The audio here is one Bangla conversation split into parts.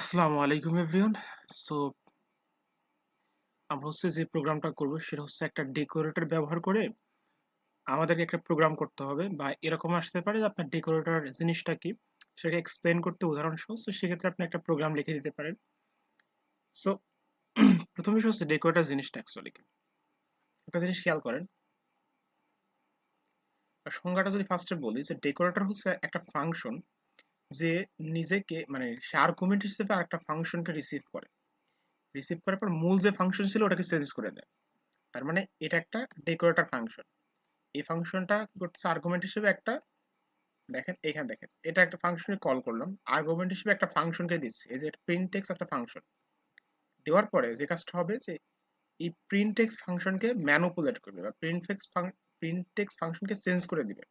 আসসালামু আলাইকুম এভরিওয়ান সো আমরা হচ্ছে যে প্রোগ্রামটা করব সেটা হচ্ছে একটা ডেকোরেটর ব্যবহার করে আমাদেরকে একটা প্রোগ্রাম করতে হবে বা এরকম আসতে পারে যে আপনার ডেকোরেটর জিনিসটা কি সেটাকে এক্সপ্লেন করতে উদাহরণ সহ। সো সেক্ষেত্রে আপনি একটা প্রোগ্রাম লিখে দিতে পারেন। সো প্রথম হচ্ছে ডেকোরেটর জিনিসটা অ্যাকচুয়ালি কি? একটা জিনিস খেয়াল করেন। সংজ্ঞাটা যদি ফার্স্টে বলি যে ডেকোরেটর হচ্ছে একটা ফাংশন যে নিজেকে মানে সে আর্গুমেন্ট হিসেবে আরেকটা ফাংশনকে রিসিভ করে। রিসিভ করার পর মূল যে ফাংশন ছিল ওটাকে চেঞ্জ করে দেয়। তার মানে এটা একটা ডেকোরেটর ফাংশন এই ফাংশনটা কি করতেছে? আর্গুমেন্ট হিসেবে একটা, দেখেন, এখানে দেখেন, এটা একটা ফাংশনে কল করলাম। আর্গুমেন্ট হিসেবে একটা ফাংশনকে দিচ্ছি। এই যে প্রিন্টেক্স একটা ফাংশন দেওয়ার পরে যে কাজটা হবে যে এই প্রিন্টেক্স ফাংশনকে ম্যানুপুলেট করবে বা প্রিন্টেক্স প্রিন্টেক্স ফাংশনকে চেঞ্জ করে দিবে।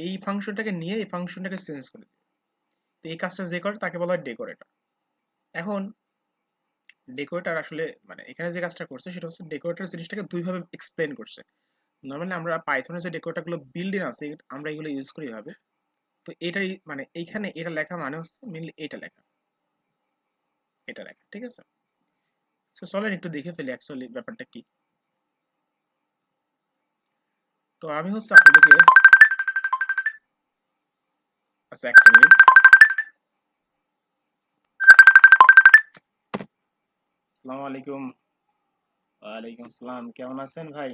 এই ফাংশনটাকে নিয়ে এই ফাংশনটাকে চেঞ্জ করে দিবে। তো এই কাজটা যে করে, তাকে বলা হয় ডেকোরেটর এখন ডেকোরেটর আসলে মানে এখানে যে কাজটা করছে, সেটা হচ্ছে ডেকোরেটর জিনিসটাকে দুইভাবে এক্সপ্লেন করছে। নর্মালি আমরা পাইথনের যে ডেকোরেটরগুলো বিল্ডিং আছে আমরা এগুলো ইউজ করি হবে তো এটাই মানে এইখানে এটা লেখা মানে হচ্ছে মেনলি এটা লেখা। এটা লেখা, ঠিক আছে? সো চলেন একটু দেখে ফেলি অ্যাকচুয়ালি ব্যাপারটা কি। তো আমি হচ্ছে আপনাদেরকে আচ্ছা একটা মিনিট আসসালামু আলাইকুম ওয়ালাইকুম আসসালাম কেমন আছেন ভাই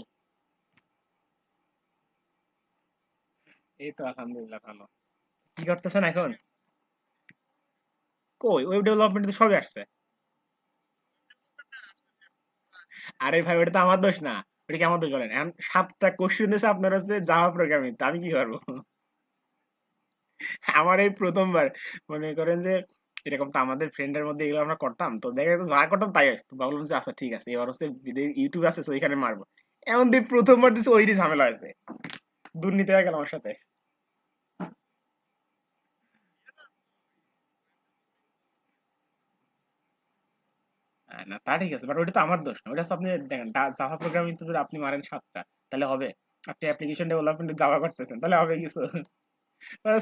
এই তো আলহামদুলিল্লাহ ভালো কি করতেছেন এখন কই ওয়েব ডেভেলপমেন্ট তো সবই আসছে আরে ভাই ওটা তো আমার দোষ না ওটা কি আমার দোষ বলেন এখন সাতটা কোশ্চেন দিয়েছে আপনার হচ্ছে জাভা প্রোগ্রামিং তো আমি কি করব? আমার এই প্রথমবার। মনে করেন যে, এরকম তো আমাদের ফ্রেন্ডের মধ্যে এগুলো আমরা করতাম। তো দেখা যেত যা করতাম তাই আসতো। ভাবলাম যে আচ্ছা ঠিক আছে, এবার হচ্ছে ইউটিউব আছে ওইখানে মারবো। এমন দিয়ে প্রথমবার দিচ্ছে ওইটি ঝামেলা হয়েছে। দুর্নীতি হয়ে গেল আমার সাথে। না, তা ঠিক আছে বাট ওইটা তো আমার দোষ না। হচ্ছে আপনি দেখেন জাভা প্রোগ্রামিং যদি আপনি মারেন সাতটা, তাহলে হবে। আপনি অ্যাপ্লিকেশন ডেভেলপমেন্ট জাভা করতেছেন, তাহলে হবে কিছু। তাহলে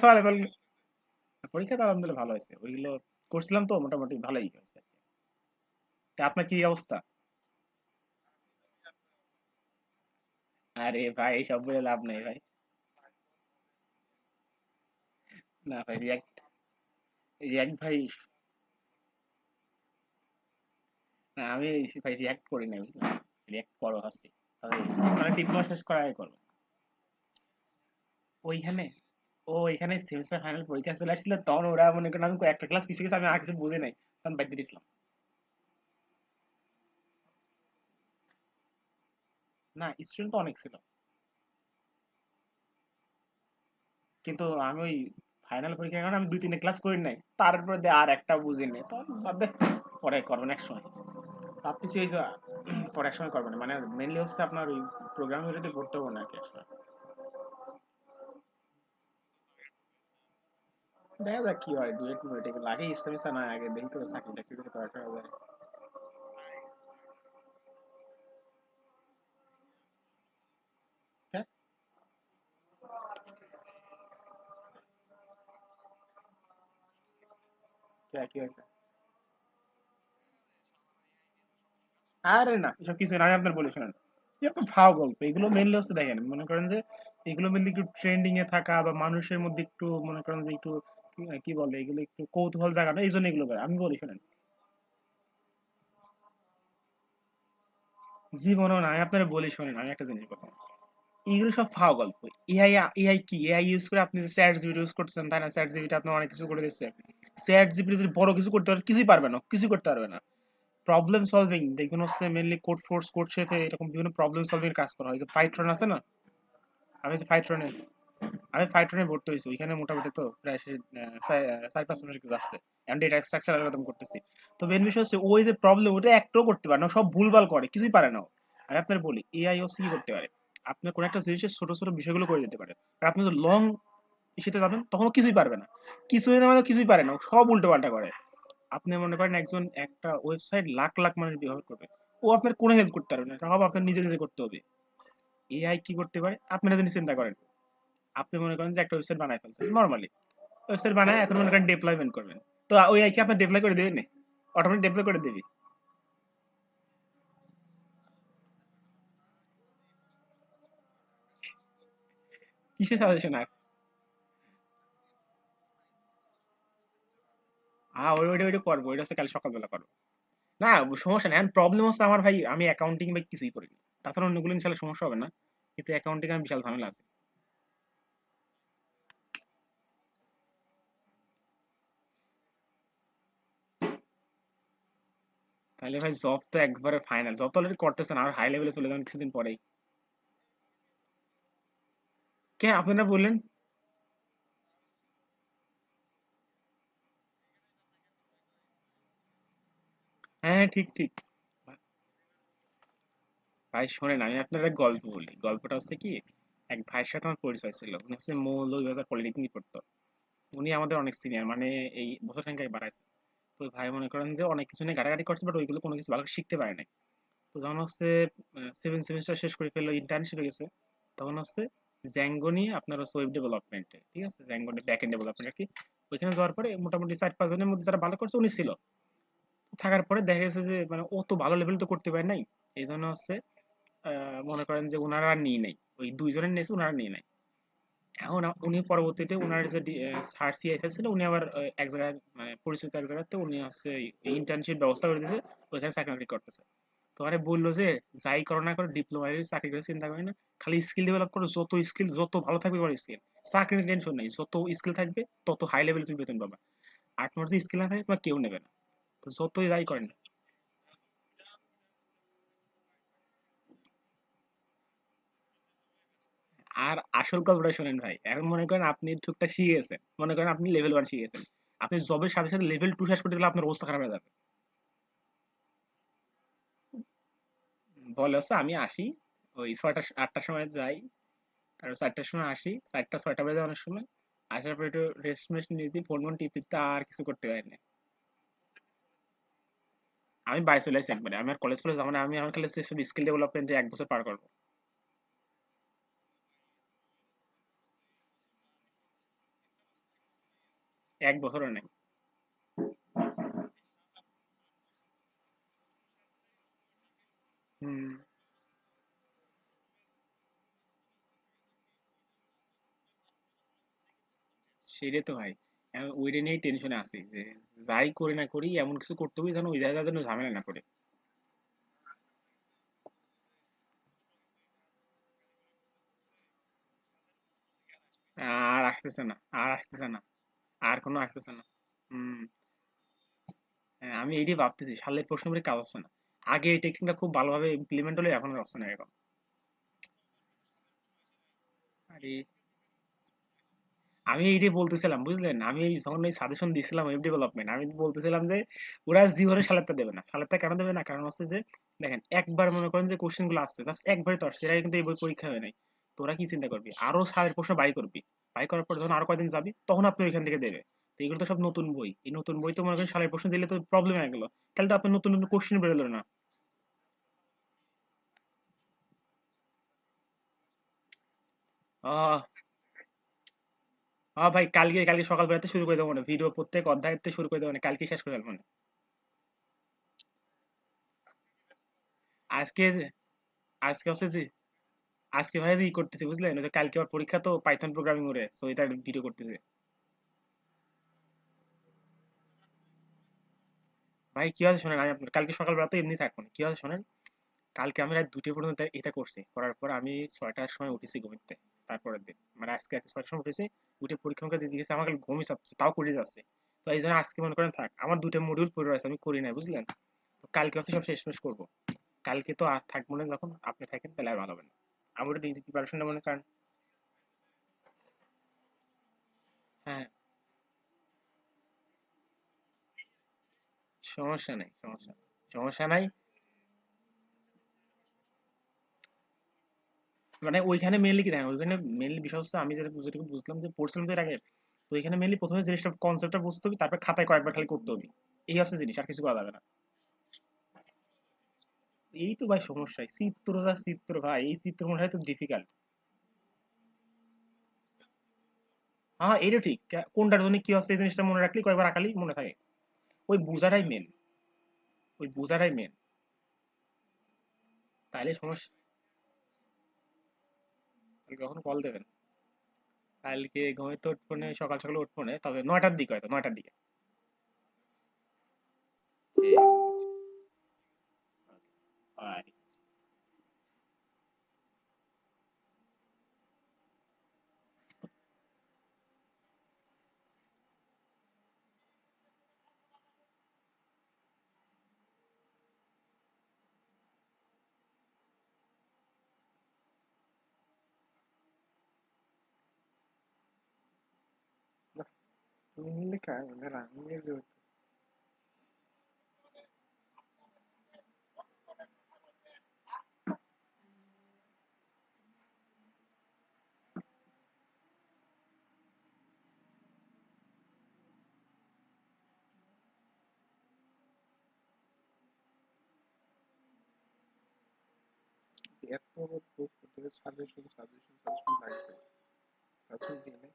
পরীক্ষা তো আলহামদুলিল্লাহ ভালো হয়েছে। ওইগুলো করছিলাম তো, মোটামুটি ভালোই হয়েছে আপনার কি অবস্থা? আরে ভাই এইসব বলে লাভ নেই ভাই। না ভাই, রিয়াক্ট রিয়াক্ট ভাই। না, আমি ভাই রিয়াক্ট করি না বুঝলাম রিয়াক্ট করো, হাসি। মানে ডিপ্লোমা শেষ করার আগে করব। ওইখানে ও, এখানে সেমিস্টার ফাইনাল পরীক্ষা চলে আসছিল, তখন ওরা মনে করেন আমি একটা ক্লাস পিছিয়ে গেছে, আমি আর কিছু বুঝে নাই। তখন দিয়ে দিয়েছিলাম না স্টুডেন্ট তো অনেক ছিল। কিন্তু আমি ওই ফাইনাল পরীক্ষার কারণে আমি দুই তিনটে ক্লাস করি নাই। তারপরে দিয়ে আর একটা বুঝি নাই। তখন ভাববে পরে করবেন এক সময়। ভাবতেছি ওই পরে এক সময় করবেন মানে মেনলি হচ্ছে আপনার ওই প্রোগ্রাম হলে পড়তে হবে না কি এক দেখা যাক কি হয় ডুয়েট মুয়েট এগুলো আগে ইসলামিসা না আগে দেখি করে চাকরি টাকরি করে করাটা হবে হ্যাঁ? হয়েছে? আরে না, এসব কিছু না, আমি আপনার বলি, শোনেন। তো ফাও গল্প, এগুলো মেনলি হচ্ছে দেখেন, মনে করেন যে এগুলো মেনলি একটু ট্রেন্ডিং এ থাকা বা মানুষের মধ্যে একটু, মনে করেন যে একটু কি বলে এগুলো একটু কৌতূহল জাগানো, এই জন্য এগুলো করে। আমি বলি, শোনেন। জীবনও না, আমি আপনার বলি, শোনেন, আমি একটা জিনিস বলব। এগুলো সব ফাও গল্প। এআই এআই কি? এআই ইউজ করে আপনি চ্যাট জিপিটি ইউজ করতেছেন, তাই না? চ্যাট জিপিটি আপনি অনেক কিছু করে দিচ্ছে। চ্যাট জিপিটি যদি বড় কিছু করতে পারেন, কিছুই পারবে না কিছু করতে পারবে না। প্রবলেম সলভিং দেখবেন হচ্ছে মেনলি কোড ফোর্স কোড শেপে এরকম বিভিন্ন প্রবলেম সলভিং কাজ করা হয়। যে ফাইট্রন আছে না? আমি যে ফাইট্রনে আমি ফাইট্রনে ভর্তি হয়েছি, ওইখানে মোটামুটি তো প্রায় সে চার পাঁচ মাসের কিছু আসছে এখন ডেটা স্ট্রাকচার অ্যালগরিদম করতেছি। তো মেন বিষয় হচ্ছে ওই যে প্রবলেম ওটা একটাও করতে পারে না, সব ভুলভাল করে, কিছুই পারে না আমি আপনার বলি এআই ও কি করতে পারে? আপনার কোনো একটা জিনিসের ছোট ছোট বিষয়গুলো করে দিতে পারে। আর আপনি যদি লং ইস্যুতে যাবেন তখন কিছুই পারবে না। কিছুই না মানে কিছুই পারে না সব উল্টো পাল্টা করে। আপনি মনে করেন একজন, একটা ওয়েবসাইট লাখ লাখ মানুষ ব্যবহার করবে। ও আপনার কোনো হেল্প করতে পারবে না, সব আপনার নিজে নিজে করতে হবে। এআই কি করতে পারে? আপনারা যদি চিন্তা করেন। আপনি মনে করেন যে একটা ওয়েবসাইট বানায় ফেলছেন নর্মালি ওয়েবসাইট বানায় এখন মনে করেন ডিপ্লয়মেন্ট করবেন। তো ওই আইকি আপনার ডেপ্লয় করে দেবেন অটোমেটিক ডেপ্লয় করে দেবে। কিসের সাজেশন আর? হ্যাঁ ওই, ওইটা ওইটা করব, ওইটা হচ্ছে কাল সকালবেলা করব। না, সমস্যা নেই। প্রবলেম হচ্ছে আমার ভাই, আমি অ্যাকাউন্টিং বা কিছুই করিনি। তাছাড়া অন্যগুলো ইনশাল্লাহ সমস্যা হবে না। কিন্তু অ্যাকাউন্টিং আমি বিশাল ঝামেলা আছে। তাহলে ভাই জব তো একবারে ফাইনাল জব তো অলরেডি করতেছেন, আর হাই লেভেলে চলে যাবেন কিছুদিন পরেই। কে আপনারা বললেন? হ্যাঁ ঠিক ঠিক। ভাই শোনেন, আমি আপনার একটা গল্প বলি। গল্পটা হচ্ছে কি, এক ভাইয়ের সাথে আমার পরিচয় ছিল। উনি হচ্ছে মৌলভীবাজার পলিটেকনিক পড়তো। উনি আমাদের অনেক সিনিয়র মানে এই বছর সংখ্যায় বাড়াইছে। তো ভাই মনে করেন যে অনেক কিছু নিয়ে ঘাটাঘাটি করছে বাট ওইগুলো কোনো কিছু ভালো শিখতে পারে নাই। তো যখন হচ্ছে সেভেন সেমিস্টার শেষ করে ফেলল ইন্টার্নশিপে গেছে, তখন হচ্ছে জ্যাঙ্গো নিয়ে আপনার হচ্ছে ওয়েব ডেভেলপমেন্টে ঠিক আছে? জ্যাঙ্গো ব্যাক এন্ড ডেভেলপমেন্ট আর কি। ওইখানে যাওয়ার পরে মোটামুটি চার পাঁচ জনের মধ্যে যারা ভালো করছে, উনি ছিল। থাকার পরে দেখা গেছে যে মানে ও তো ভালো লেভেল তো করতে পারে নাই। এই জন্য হচ্ছে মনে করেন যে ওনারা নিয়ে নেই। ওই দুইজনের নিয়েছে ওনারা নিয়ে নাই। এখন উনি পরবর্তীতে ওনার যে স্যার সিআইএস ছিল, উনি আবার এক জায়গায় মানে পরিচিত এক জায়গাতে উনি হচ্ছে ইন্টার্নশিপ ব্যবস্থা করে দিয়েছে, ওইখানে চাকরি করতেছে। তো আরে বলল যে, যাই করো না করো ডিপ্লোমা চাকরি করে চিন্তা করি না, খালি স্কিল ডেভেলপ করো, যত স্কিল যত ভালো থাকবে তোমার স্কিল চাকরির টেনশন নেই, যত স্কিল থাকবে, তত হাই লেভেলে তুমি বেতন পাবা। তোমার যদি স্কিল না থাকে, তোমার কেউ নেবে না। তো যতই যাই করেন আর আসল গল্পটা শোনেন ভাই। এখন মনে করেন আপনি টুকটাক শিখে গেছেন। মনে করেন আপনি লেভেল ওয়ান শিখে গেছেন। আপনি জবের সাথে সাথে লেভেল টু শেষ করতে গেলে আপনার অবস্থা খারাপ হয়ে যাবে। বলে হচ্ছে আমি আসি, ওই ছয়টা আটটার সময় যাই, তারপর চারটার সময় আসি, চারটা, ছয়টা বাজে অনেক সময়। আসার পর একটু রেস্ট মেস্ট নিয়ে দিই ফোন ফোন টিপ আর কিছু করতে পারি না। আমি বাইরে চলে আসি একবারে আমি আর কলেজ ফলেজ যাব না, আমি আমার খালি স্কিল ডেভেলপমেন্টে এক বছর পার করব। এক বছরও নেই। হুম। সেটাই তো ভাই। ওইটা নিয়েই টেনশনে আছি যে যাই করি না করি, এমন কিছু করতে হবে যেন ওই জায়গায় যেন ঝামেলা না করে আর আসতেছে না, আর আসতেছে না। আর কোনো আসতেছে না। হুম। হ্যাঁ, আমি এইটাই ভাবতেছি সালের প্রশ্ন করে কাজ হচ্ছে না। আগে এই টেকনিকটা খুব ভালোভাবে ইমপ্লিমেন্ট হলে এখন হচ্ছে না এরকম। আরে আমি এইটাই বলতেছিলাম বুঝলেন? আমি যখন এই সাজেশন দিছিলাম ওয়েব ডেভেলপমেন্ট আমি বলতেছিলাম যে ওরা জীবনে সালেরটা দেবে না। সালেরটা কেন দেবে না? কারণ হচ্ছে যে দেখেন একবার মনে করেন যে কোশ্চেনগুলো আসছে জাস্ট একবারই তো আসছে এরা কিন্তু এই বই পরীক্ষা হয় নাই। তোরা কি চিন্তা করবি? আরও সালের প্রশ্ন বাই করবি। বাই করার পর যখন আরও কয়দিন যাবি, তখন আপনি ওইখান থেকে দেবে। তো এগুলো তো সব নতুন বই। এই নতুন বই তো মনে করেন সালের প্রশ্ন দিলে তো প্রবলেম হয়ে গেলো। তাহলে তো আপনার নতুন নতুন কোশ্চেন বেরোলো না। হ্যাঁ ভাই, কালকে কালকে সকাল বেলাতে শুরু করে দেবো না ভিডিও প্রত্যেক অধ্যায়তে শুরু করে দেবো না কালকে শেষ করে ফেলব না আজকে আজকে হচ্ছে যে আজকে ভাই ই করতেছি, বুঝলেন? ওই যে কালকে আবার পরীক্ষা তো পাইথন প্রোগ্রামিং করে সো এটা ভিডিও করতেছে। ভাই, কি আছে শোনেন, আমি আপনার, কালকে সকালবেলা তো এমনি থাকব কি আছে শোনেন? কালকে আমি রাত দুটো পর্যন্ত এটা করছি, করার পর আমি ছয়টার সময় উঠেছি ঘুমিতে তারপরের দিন। মানে আজকে একটা ছয়টার সময় উঠেছি, উঠে পরীক্ষা দিয়ে দিয়েছি খালি ঘুমই চাপছে, তাও করে যাচ্ছে। তো এই জন্য আজকে মনে করেন, থাক, আমার দুটো মডিউল পড়ে রয়েছে, আমি করি না বুঝলেন? কালকে হচ্ছে সব শেষ মেশ করব। কালকে তো আর থাকব না, যখন আপনি থাকেন, তাহলে আর ভালো হবে না। একটু নিজে প্রিপারেশনটা মনে করেন? হ্যাঁ। সমস্যা নেই, সমস্যা সমস্যা নাই। মানে ওইখানে মেনলি কি দেখেন, ওইখানে মেনলি বিষয় হচ্ছে আমি যেটা, যেটুকু বুঝলাম যে পড়ছিলাম তো এর আগে, তো এখানে মেনলি প্রথমে জিনিসটা কনসেপ্টটা বুঝতে হবে, তারপর খাতায় কয়েকবার খালি করতে হবে। এই হচ্ছে জিনিস, আর কিছু করা যাবে না। এই তো ভাই সমস্যা চিত্র যা চিত্র ভাই, এই চিত্র মনে হয় তো ডিফিকাল্ট হ্যাঁ এটা ঠিক। কোনটার জন্য কি হচ্ছে, এই জিনিসটা মনে রাখলি কয়েকবার আঁকালি, মনে থাকে। ওই বোঝাটাই মেন ওই বোঝাটাই মেন তাইলে সমস্যা। কখন কল দেবেন? কালকে ঘুমে তো উঠবনে, সকাল সকালে উঠবনে, তবে নয়টার দিকে হয়তো, নয়টার দিকে। ঠিক আছে। ওয়ালাইকুম আসসালাম। Mille camera, mille এত প্রুফ করতে হবে সাজেশন সাজেশন সাজেশন লাগবে। সাজেশন দিলে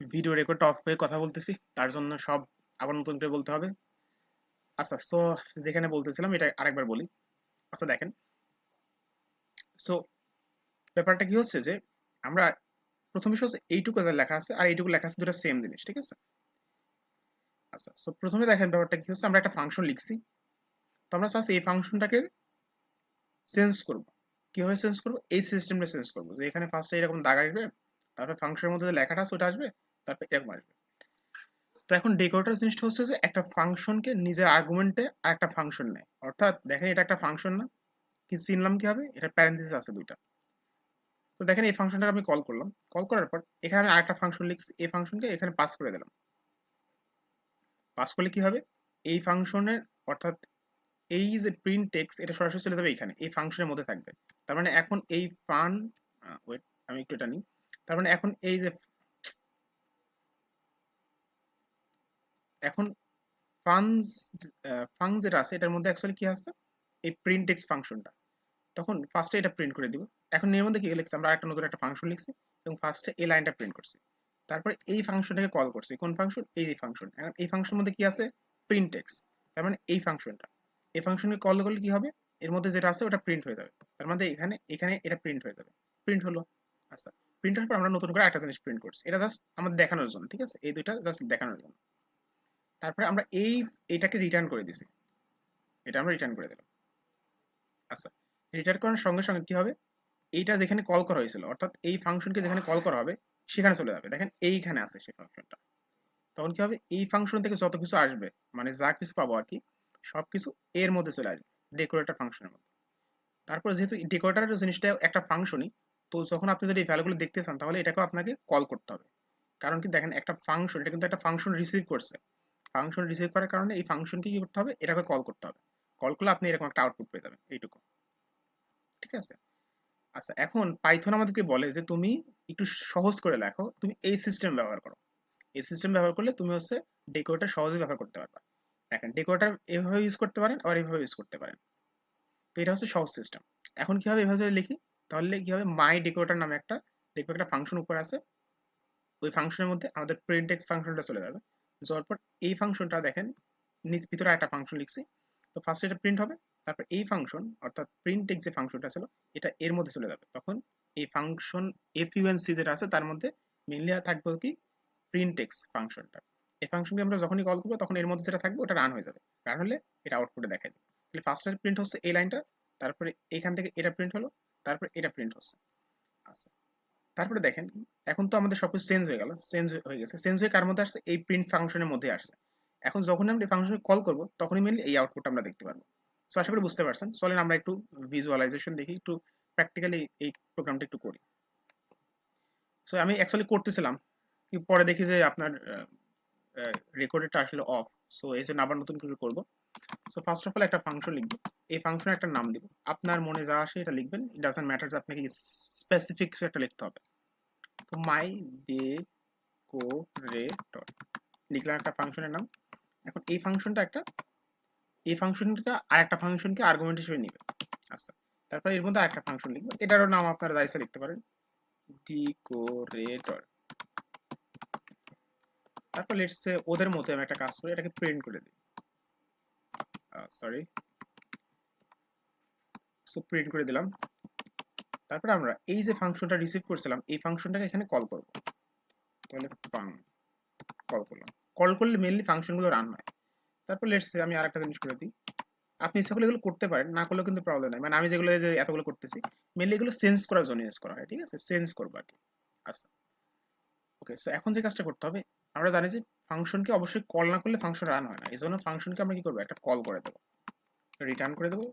ভিডিও রেকর্ড অফ হয়ে কথা বলতেছি তার জন্য সব আবার নতুন করে বলতে হবে। আচ্ছা সো যেখানে বলতেছিলাম, এটা আরেকবার বলি। আচ্ছা দেখেন। সো ব্যাপারটা কি হচ্ছে যে, আমরা প্রথম বিষয় হচ্ছে এইটুকু যা লেখা আছে, আর এইটুকু লেখা আছে দুটো সেম জিনিস, ঠিক আছে? আচ্ছা সো প্রথমে দেখেন ব্যাপারটা কি হচ্ছে, আমরা একটা ফাংশন লিখছি। তো আমরা চাচ্ছি এই ফাংশনটাকে চেঞ্জ করব। কীভাবে চেঞ্জ করব? এই সিস্টেমটা চেঞ্জ করব। যে এখানে ফার্স্টে এরকম দাগ আসবে, তারপরে ফাংশনের মধ্যে যে লেখাটা আছে, ওটা আসবে, তারপর এরকম আসবে। তো এখন ডেকোরেটর জিনিসটা হচ্ছে যে, একটা ফাংশনকে নিজের আর্গুমেন্টে আর একটা ফাংশন নেয়। অর্থাৎ দেখেন এটা একটা ফাংশন না। কি চিনলাম কি হবে? এটা প্যারেন্থিস আছে দুইটা। তো দেখেন এই ফাংশনটাকে আমি কল করলাম। কল করার পর এখানে আমি আরেকটা ফাংশন লিখছি। এই ফাংশনকে এখানে পাস করে দিলাম। পাস করলে কি হবে? এই ফাংশনের অর্থাৎ এই যে প্রিন্ট টেক্স এটা সরাসরি চলে যাবে এখানে। এই ফাংশনের মধ্যে থাকবে। তার মানে এখন এই ফান ওয়েট আমি একটু এটা নিই। তার মানে এখন এই যে এখন ফাংস ফাং যেটা আছে, এটার মধ্যে অ্যাকচুয়ালি কি আছে? এই প্রিন্ট টেক্স ফাংশনটা তখন ফার্স্টে এটা প্রিন্ট করে দিব। এখন এর মধ্যে কি লিখছি? আমরা একটা নতুন একটা ফাংশন লিখছি এবং ফার্স্টে এই লাইনটা প্রিন্ট করছি। তারপরে এই ফাংশনটাকে কল করছি। কোন ফাংশন এই ফাংশন এখন এই ফাংশনের মধ্যে কি আছে? প্রিন্ট টেক্স তার মানে এই ফাংশনটা এই ফাংশনকে কল করলে কি হবে? এর মধ্যে যেটা আছে, ওটা প্রিন্ট হয়ে যাবে। তার মধ্যে এখানে এখানে এটা প্রিন্ট হয়ে যাবে। প্রিন্ট হলো। আচ্ছা। প্রিন্ট হওয়ার পর আমরা নতুন করে একটা জিনিস প্রিন্ট করছি। এটা জাস্ট আমাদের দেখানোর জন্য, ঠিক আছে? এই দুইটা জাস্ট দেখানোর জন্য। তারপরে আমরা এই, এটাকে রিটার্ন করে দিছি। এটা আমরা রিটার্ন করে দিলাম। আচ্ছা রিটার্ন করার সঙ্গে সঙ্গে কি হবে? এইটা যেখানে কল করা হয়েছিল, অর্থাৎ এই ফাংশনকে যেখানে কল করা হবে, সেখানে চলে যাবে। দেখেন এইখানে আছে সেই ফাংশনটা তখন কি হবে? এই ফাংশন থেকে যত কিছু আসবে মানে যা কিছু পাবো আর কি সব কিছু এর মধ্যে চলে আসবে ডেকোরেটার ফাংশনের মধ্যে। তারপর যেহেতু ডেকোরেটর জিনিসটা একটা ফাংশনই তো যখন আপনি যদি এই ভ্যালুগুলো দেখতে চান, তাহলে এটাকেও আপনাকে কল করতে হবে। কারণ কি দেখেন, একটা ফাংশন এটা কিন্তু একটা ফাংশন রিসিভ করছে। ফাংশন রিসিভ করার কারণে এই ফাংশনকে কি করতে হবে? এটাকে কল করতে হবে। কল করলে আপনি এরকম একটা আউটপুট পেয়ে যাবেন। এইটুকু। ঠিক আছে? আচ্ছা এখন পাইথন আমাদেরকে বলে যে তুমি একটু সহজ করে লেখো। তুমি এই সিস্টেম ব্যবহার করো। এই সিস্টেম ব্যবহার করলে তুমি হচ্ছে ডেকোরেটার সহজে ব্যবহার করতে পারবা। দেখেন ডেকোরেটর এভাবে ইউজ করতে পারেন, আবার এভাবে ইউজ করতে পারেন। তো এটা হচ্ছে সহজ সিস্টেম এখন কি হবে এভাবে লিখি, তাহলে কী হবে? মাই ডেকোরেটার নামে একটা, দেখবে একটা ফাংশন উপর আছে। ওই ফাংশনের মধ্যে আমাদের প্রিন্ট টেক্সট ফাংশনটা চলে যাবে। যাওয়ার পর এই ফাংশনটা দেখেন, নিজ ভিতরে একটা ফাংশন লিখছি। তো ফার্স্ট এটা প্রিন্ট হবে, তারপর এই ফাংশন অর্থাৎ প্রিন্ট টেক্সট যে ফাংশনটা ছিল, এটা এর মধ্যে চলে যাবে। তখন এই ফাংশন এফইউএনসি যেটা আছে, তার মধ্যে মেনলি থাকবে কি? প্রিন্ট টেক্সট ফাংশনটা এই ফাংশনকে আমরা যখনই কল করব, তখন এর মধ্যে যেটা থাকবে, ওটা রান হয়ে যাবে। রান হলে এটা আউটপুটে দেখাই দেবে। তাহলে ফার্স্টের প্রিন্ট হচ্ছে এই লাইনটা তারপরে এখান থেকে এটা প্রিন্ট হলো, তারপরে এটা প্রিন্ট হচ্ছে। আচ্ছা। তারপরে দেখেন, এখন তো আমাদের সবকিছু চেঞ্জ হয়ে গেল চেঞ্জ হয়ে গেছে। চেঞ্জ হয়ে কার মধ্যে আসছে? এই প্রিন্ট ফাংশনের মধ্যে আসছে। এখন যখন আমরা এই ফাংশনে কল করব, তখনই মেনলি এই আউটপুটটা আমরা দেখতে পারব। সো আশা করি বুঝতে পারছেন। চলেন আমরা একটু ভিজুয়ালাইজেশন দেখি, একটু প্র্যাকটিক্যালি এই প্রোগ্রামটা একটু করি। সো আমি অ্যাকচুয়ালি করতেছিলাম পরে দেখি যে আপনার রেকর্ডেডটা আসলে অফ সো এই জন্য আবার নতুন করে করব। সো ফার্স্ট অফ অল একটা ফাংশন লিখব। এই ফাংশনের একটা নাম দিব। আপনার মনে যা আসে এটা লিখবেন। ইট ডাজন্ট ম্যাটার আপনাকে স্পেসিফিক কিছু একটা লিখতে হবে। মাই ডে কো লিখলাম একটা ফাংশনের নাম। এখন এই ফাংশনটা একটা এই ফাংশনটা আর একটা ফাংশনকে আর্গুমেন্ট হিসেবে নিবে। আচ্ছা তারপর এর মধ্যে আরেকটা ফাংশন লিখব। এটারও নাম আপনারা দায়সা লিখতে পারেন। ডিকোরেটর তারপর লেটস ওদের মতো আমি একটা কাজ করি, এটাকে প্রিন্ট করে দিই। সরি সো প্রিন্ট করে দিলাম। তারপরে আমরা এই যে ফাংশনটা রিসিভ করছিলাম, এই ফাংশনটাকে এখানে কল করব। তাহলে ফাং কল করলাম। কল করলে মেনলি ফাংশনগুলো রান হয়। তারপর লেটস আমি আরেকটা জিনিস করে দিই। আপনি করলে এগুলো করতে পারেন, না করলেও কিন্তু প্রবলেম নাই। মানে আমি যেগুলো যে এতগুলো করতেছি মেনলি এগুলো সেন্স করার জন্য ইউজ করা হয়, ঠিক আছে? সেন্স করব আর কি। আচ্ছা। ওকে সো এখন যে কাজটা করতে হবে, আমরা জানি যে ফাংশনকে অবশ্যই কল না করলে ফাংশন রান হয় না। এই জন্য ফাংশনকে আমরা কি করব? একটা কল করে দেবো। রিটার্ন করে দেবো।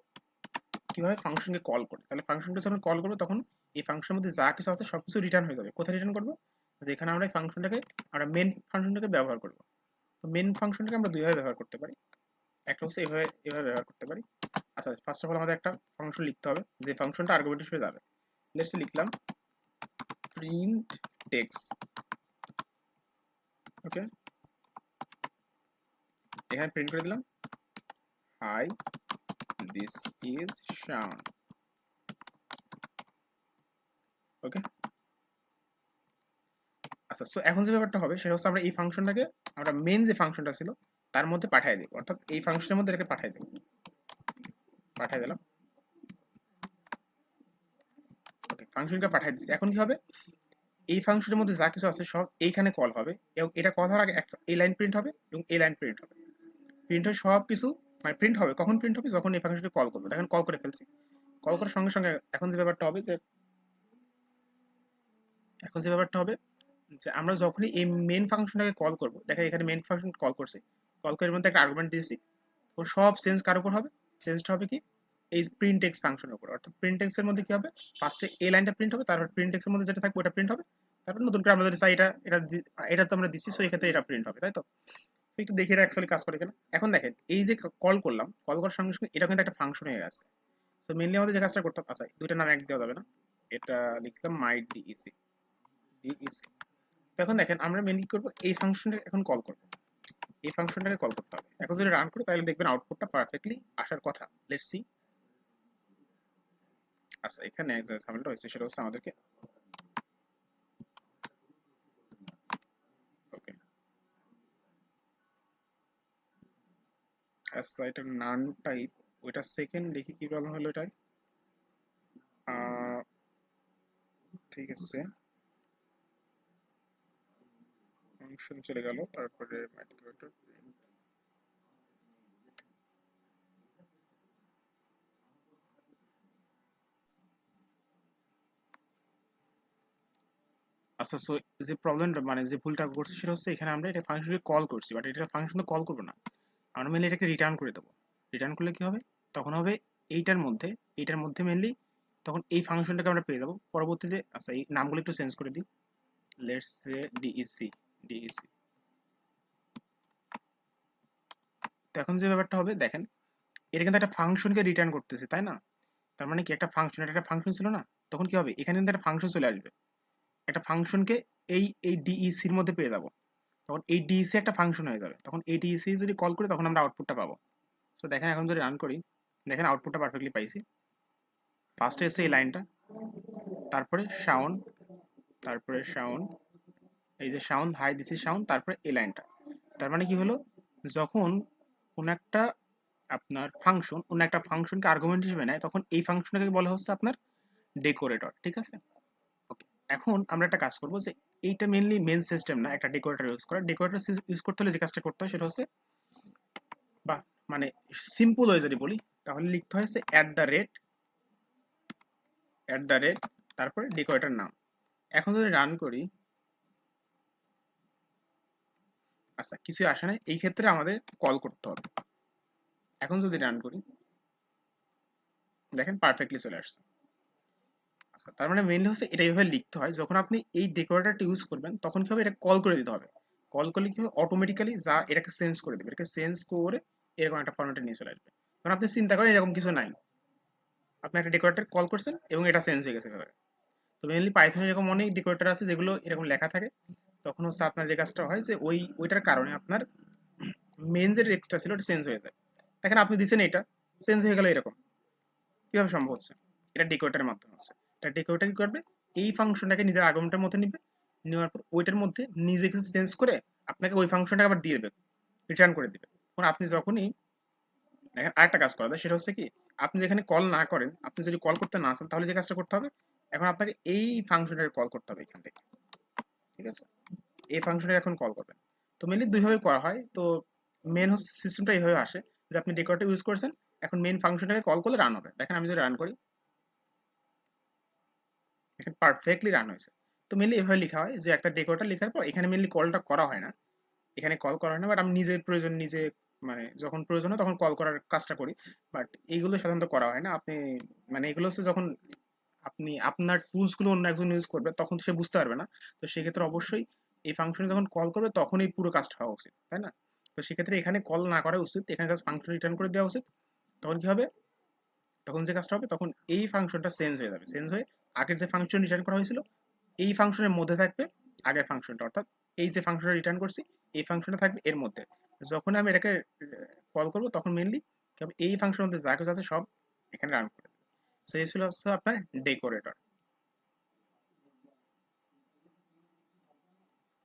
কীভাবে ফাংশনকে কল করে? তাহলে ফাংশনকে যখন কল করব, তখন এই ফাংশনের মধ্যে যা কিছু আছে সব কিছু রিটার্ন হয়ে যাবে। কোথায় রিটার্ন করব? যেখানে আমরা এই ফাংশনটাকে আমরা মেন ফাংশনটাকে ব্যবহার করব। তো মেন ফাংশনটাকে আমরা দুইভাবে ব্যবহার করতে পারি। একটা হচ্ছে এভাবে এভাবে ব্যবহার করতে পারি। আচ্ছা ফার্স্ট অফ অল আমাদের একটা ফাংশন লিখতে হবে, যে ফাংশনটা আর্গুমেন্ট হিসেবে যাবে। লেটস লিখলাম প্রিন্ট টেক্স ওকে এখানে প্রিন্ট করে দিলাম। Hi this is Shaon okay আচ্ছা সো এখন যে ব্যাপারটা হবে, সেটা হচ্ছে আমরা এই ফাংশনটাকে, আমরা মেন যে ফাংশনটা ছিল, তার মধ্যে পাঠিয়ে দেব। অর্থাৎ এই ফাংশনের মধ্যে এটাকে পাঠিয়ে দেব। পাঠিয়ে দিলাম। ওকে ফাংশনটা পাঠিয়ে দিচ্ছি। এখন কি হবে? এই ফাংশনের মধ্যে যা কিছু আছে, সব এইখানে কল হবে। এবং এটা কথা আগে একটা, এই লাইন প্রিন্ট হবে এবং এই লাইন প্রিন্ট হবে। প্রিন্ট হয়ে সব কিছু মানে প্রিন্ট হবে, কখন প্রিন্ট হবে যখন এই ফাংশনকে কল করব। দেখেন কল করে ফেলছি। কল করার সঙ্গে সঙ্গে এখন যে ব্যাপারটা হবে যে, এখন যে ব্যাপারটা হবে যে, আমরা যখনই এই মেন ফাংশনটাকে কল করব, দেখেন এখানে মেন ফাংশন কল করছি। কল করে মধ্যে একটা আর্গুমেন্ট দিয়েছি। তো সব চেঞ্জ কার উপর হবে? চেঞ্জটা হবে কি? এই প্রিন্ট এক্স ফাংশনের উপর। অর্থাৎ প্রিন্ট এক্সের মধ্যে কি হবে? ফার্স্টে এই লাইনটা প্রিন্ট হবে, তারপর প্রিন্ট এক্সের মধ্যে যেটা থাকবে, ওটা প্রিন্ট হবে। তারপর নতুন করে আমাদের চাই এটা এটা এটা তো আমরা দিচ্ছি সো এক্ষেত্রে এটা প্রিন্ট হবে, তাই তো? তো একটু দেখি এটা অ্যাকচুয়ালি কাজ করে কিনা? এখন দেখেন, এই যে কল করলাম কল করার সঙ্গে সঙ্গে এটা কিন্তু একটা ফাংশন হয়ে গেছে। তো মেনলি আমাদের যে কাজটা করতে আচ্ছা দুইটা নাম এক দেওয়া যাবে না। এটা লিখলাম মাই ডিইসি ডিইসি তো এখন দেখেন, আমরা মেনলি করব? এই ফাংশনটা এখন কল করব। এই ফাংশনটাকে কল করতে হবে। এখন যদি রান করি, তাহলে দেখবেন আউটপুটটা পারফেক্টলি আসার কথা। লেটস সি আচ্ছা এখানে ঝামেলাটা হয়েছে, সেটা হচ্ছে আমাদেরকে ওকে আচ্ছা এটা নান টাইপ ওইটা সেকেন্ড দেখি কি প্রবলেম হলো এটাই ঠিক আছে। ফাংশন চলে গেল, তারপরে ম্যাটিকুলেটর আচ্ছা সো যে প্রবলেমটা মানে যে ভুলটা করছি সেটা হচ্ছে এখানে আমরা এটা ফাংশনকে কল করছি বাট এটা ফাংশন তো কল করব না। আমরা মেনলি এটাকে রিটার্ন করে দেবো। রিটার্ন করলে কি হবে? তখন হবে এইটার মধ্যে এইটার মধ্যে মেনলি তখন এই ফাংশনটাকে আমরা পেয়ে যাব। পরবর্তীতে আচ্ছা এই নামগুলো একটু চেঞ্জ করে দিই। লেটস সে ডিইসি ডিইসি তো এখন যে ব্যাপারটা হবে, দেখেন, এটা কিন্তু একটা ফাংশনকে রিটার্ন করতেছে, তাই না? তার মানে কি, একটা ফাংশন একটা ফাংশন ছিল না? তখন কি হবে? এখানে কিন্তু একটা ফাংশন চলে আসবে। একটা ফাংশনকে এই এই ডিইসির মধ্যে পেয়ে যাব। তখন এই ডিইসি একটা ফাংশন হয়ে যাবে। তখন এই ডিইসি যদি কল করি, তখন আমরা আউটপুটটা পাবো। সো দেখেন এখন যদি রান করি, দেখেন আউটপুটটা পারফেক্টলি পাইছি। ফার্স্টে এসে এই লাইনটা তারপরে সাউন্ড তারপরে সাউন্ড এই যে সাউন্ড হাই দিছি সাউন্ড তারপরে এই লাইনটা তার মানে কি হলো? যখন কোনো একটা আপনার ফাংশন অন্য একটা ফাংশনকে আর্গুমেন্ট হিসেবে নেয়, তখন এই ফাংশনটাকে বলা হচ্ছে আপনার ডেকোরেটর ঠিক আছে? ওকে এখন আমরা একটা কাজ করব যে এইটা মেনলি মেন সিস্টেম না, একটা ডেকোরেটর ইউজ করা। ডেকোরেটর ইউজ করতে হলে যে কাজটা করতে হয় সেটা হচ্ছে, বা মানে সিম্পল হয়ে যদি বলি, তাহলে লিখতে হয়েছে at the rate at the rate তারপরে ডেকোরেটর নাম। এখন যদি রান করি আচ্ছা কিছু আসে না এই ক্ষেত্রে আমাদের কল করতে হবে। এখন যদি রান করি, দেখেন পারফেক্টলি চলে আসছে। আচ্ছা তার মানে মেইনলি হচ্ছে এটা এইভাবে লিখতে হয়, যখন আপনি এই ডেকোরেটরটা ইউজ করবেন, তখন কি হবে? এটা কল করে দিতে হবে। কল করলে কি হবে? অটোমেটিক্যালি যা এটাকে চেঞ্জ করে দেবে। এটাকে চেঞ্জ করে এরকম একটা ফর্মেটে নিয়ে চলে আসবে। কারণ আপনি চিন্তা করেন এরকম কিছু নাই। আপনি একটা ডেকোরেটর কল করছেন এবং এটা চেঞ্জ হয়ে গেছে এভাবে তো মেনলি পাইথনে এরকম অনেক ডেকোরেটর আছে যেগুলো এরকম লেখা থাকে। তখন হচ্ছে আপনার যে কাজটা হয় যে ওই, ওইটার কারণে আপনার মেন যে টেক্সটটা ছিল ওটা চেঞ্জ হয়ে যায়। দেখেন আপনি দিচ্ছেন এটা চেঞ্জ হয়ে গেল এরকম। কীভাবে সম্ভব হচ্ছে? এটা ডেকোরেটারের মাধ্যমে হচ্ছে। এটা ডেকোরেটার কি করবে? এই ফাংশনটাকে নিজের আগমনটার মধ্যে নিবে, নেওয়ার পর ওইটার মধ্যে নিজে কিছু চেঞ্জ করে আপনাকে ওই ফাংশনটাকে আবার দিয়ে দেবে রিটার্ন করে দিবে। এখন আপনি যখনই, দেখেন আরেকটা কাজ করা যায়, সেটা হচ্ছে কি, আপনি যেখানে কল না করেন, আপনি যদি কল করতে না আসেন, তাহলে যে কাজটা করতে হবে, এখন আপনাকে এই ফাংশনটাকে কল করতে হবে এখান থেকে। ঠিক আছে? এই ফাংশনটাকে এখন কল করবেন। তো মেনলি দুইভাবে করা হয়। তো মেন হচ্ছে সিস্টেমটা এইভাবে আসে যে আপনি ডেকোরেটর ইউজ করছেন, এখন মেন ফাংশনটাকে কল করলে রান হবে। দেখেন আমি যদি রান করি দেখেন পারফেক্টলি রান হয়েছে। তো মেনলি এভাবে লেখা হয় যে একটা ডেকোরেটর লেখার পর এখানে মেনলি কলটা করা হয় না। এখানে কল করা হয় না বাট আমি নিজের প্রয়োজন, নিজে মানে যখন প্রয়োজন হয় তখন কল করার কাজটা করি। বাট এইগুলো সাধারণত করা হয় না। আপনি মানে এগুলো হচ্ছে যখন আপনি আপনার টুলসগুলো অন্য একজন ইউজ করবে, তখন সে বুঝতে পারবে না। তো সেক্ষেত্রে অবশ্যই এই ফাংশনে যখন কল করবে, তখনই পুরো কাজটা হওয়া উচিত, তাই না? তো সেক্ষেত্রে এখানে কল না করা উচিত, এখানে জাস্ট ফাংশন রিটার্ন করে দেওয়া উচিত। তখন কি হবে? তখন যে কাজটা হবে, তখন এই ফাংশনটা চেঞ্জ হয়ে যাবে। চেঞ্জ হয়ে আগের যে ফাংশন রিটার্ন করা হয়েছিল, এই ফাংশনের মধ্যে থাকবে আগের ফাংশনটা অর্থাৎ এই যে ফাংশনটা রিটার্ন করছি, এই ফাংশনটা থাকবে এর মধ্যে। যখন আমি এটাকে কল করব, তখন মেনলি এই ফাংশনের মধ্যে যা কিছু আছে সব এখানে রান করে সো এই ছিল হচ্ছে আপনার ডেকোরেটর